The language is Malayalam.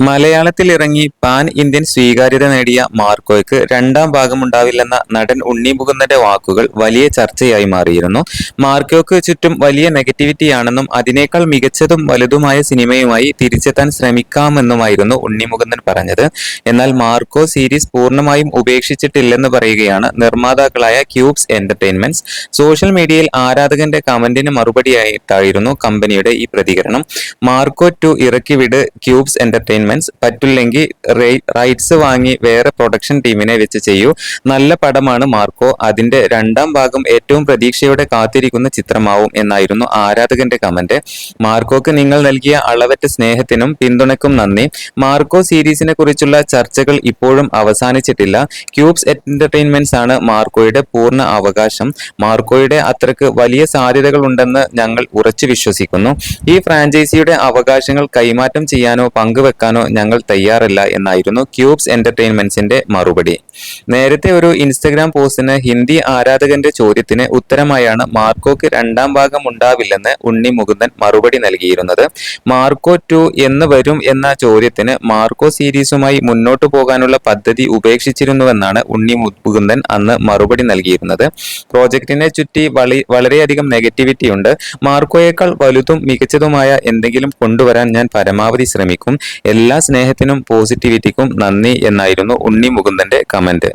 മലയാളത്തിൽ ഇറങ്ങി പാൻ ഇന്ത്യൻ സ്വീകാര്യത നേടിയ മാർക്കോയ്ക്ക് രണ്ടാം ഭാഗമുണ്ടാവില്ലെന്ന നടൻ ഉണ്ണി മുകുന്ദന്റെ വാക്കുകൾ വലിയ ചർച്ചയായി മാറിയിരുന്നു. മാർക്കോയ്ക്ക് ചുറ്റും വലിയ നെഗറ്റിവിറ്റിയാണെന്നും അതിനേക്കാൾ മികച്ചതും വലുതുമായ സിനിമയുമായി തിരിച്ചെത്താൻ ശ്രമിക്കാമെന്നുമായിരുന്നു ഉണ്ണി മുകുന്ദൻ പറഞ്ഞത്. എന്നാൽ മാർക്കോ സീരീസ് പൂർണമായും ഉപേക്ഷിച്ചിട്ടില്ലെന്ന് പറയുകയാണ് നിർമ്മാതാക്കളായ ക്യൂബ്സ് എന്റർടൈൻമെന്റ്സ്. സോഷ്യൽ മീഡിയയിൽ ആരാധകന്റെ കമന്റിന് മറുപടിയായിട്ടായിരുന്നു കമ്പനിയുടെ ഈ പ്രതികരണം. മാർക്കോ ടു ഇറക്കിവിട് ക്യൂബ്സ് എന്റർടൈൻമെന്റ് പറ്റില്ലെങ്കിൽ റൈറ്റ്സ് വാങ്ങി വേറെ പ്രൊഡക്ഷൻ ടീമിനെ വെച്ച് ചെയ്യൂ. നല്ല പടമാണ് മാർക്കോ. അതിന്റെ രണ്ടാം ഭാഗം ഏറ്റവും പ്രതീക്ഷയോടെ കാത്തിരിക്കുന്ന ചിത്രമാവും എന്നായിരുന്നു ആരാധകന്റെ കമന്റ് മാർക്കോക്ക് നിങ്ങൾ നൽകിയ അളവറ്റ സ്നേഹത്തിനും പിന്തുണയ്ക്കും നന്ദി. മാർക്കോ സീരീസിനെ കുറിച്ചുള്ള ചർച്ചകൾ ഇപ്പോഴും അവസാനിച്ചിട്ടില്ല. ക്യൂബ്സ് എന്റർടൈൻമെന്റ്സ് ആണ് മാർക്കോയുടെ പൂർണ അവകാശം. മാർക്കോയുടെ അത്രയ്ക്ക് വലിയ സാധ്യതകൾ ഉണ്ടെന്ന് ഞങ്ങൾ ഉറച്ചു വിശ്വസിക്കുന്നു. ഈ ഫ്രാഞ്ചൈസിയുടെ അവകാശങ്ങൾ കൈമാറ്റം ചെയ്യാനോ പങ്കുവെക്കാനോ ഞങ്ങൾ തയ്യാറല്ല എന്നായിരുന്നു ക്യൂബ്സ് എന്റർടൈൻമെന്റ്സിന്റെ മറുപടി. നേരത്തെ ഒരു ഇൻസ്റ്റഗ്രാം പോസ്റ്റിന് ഹിന്ദി ആരാധകന്റെ ചോദ്യത്തിന് ഉത്തരമായാണ് മാർക്കോക്ക് രണ്ടാം ഭാഗം ഉണ്ടാവില്ലെന്ന് ഉണ്ണി മുകുന്ദൻ മറുപടി നൽകിയിരുന്നത്. മാർക്കോ ടു എന്ന് വരും എന്ന ചോദ്യത്തിന് മാർക്കോ സീരീസുമായി മുന്നോട്ടു പോകാനുള്ള പദ്ധതി ഉപേക്ഷിച്ചിരുന്നുവെന്നാണ് ഉണ്ണി മുകുന്ദൻ അന്ന് മറുപടി നൽകിയിരുന്നത്. പ്രോജക്റ്റിനെ ചുറ്റി വളി വളരെയധികം നെഗറ്റിവിറ്റി ഉണ്ട്. മാർക്കോയേക്കാൾ വലുതും മികച്ചതുമായ എന്തെങ്കിലും കൊണ്ടുവരാൻ ഞാൻ പരമാവധി ശ്രമിക്കും. എല്ലാ സ്നേഹത്തിനും പോസിറ്റിവിറ്റിക്കും നന്ദി എന്നായിരുന്നു ഉണ്ണി മുകുന്ദന്റെ കമന്റ്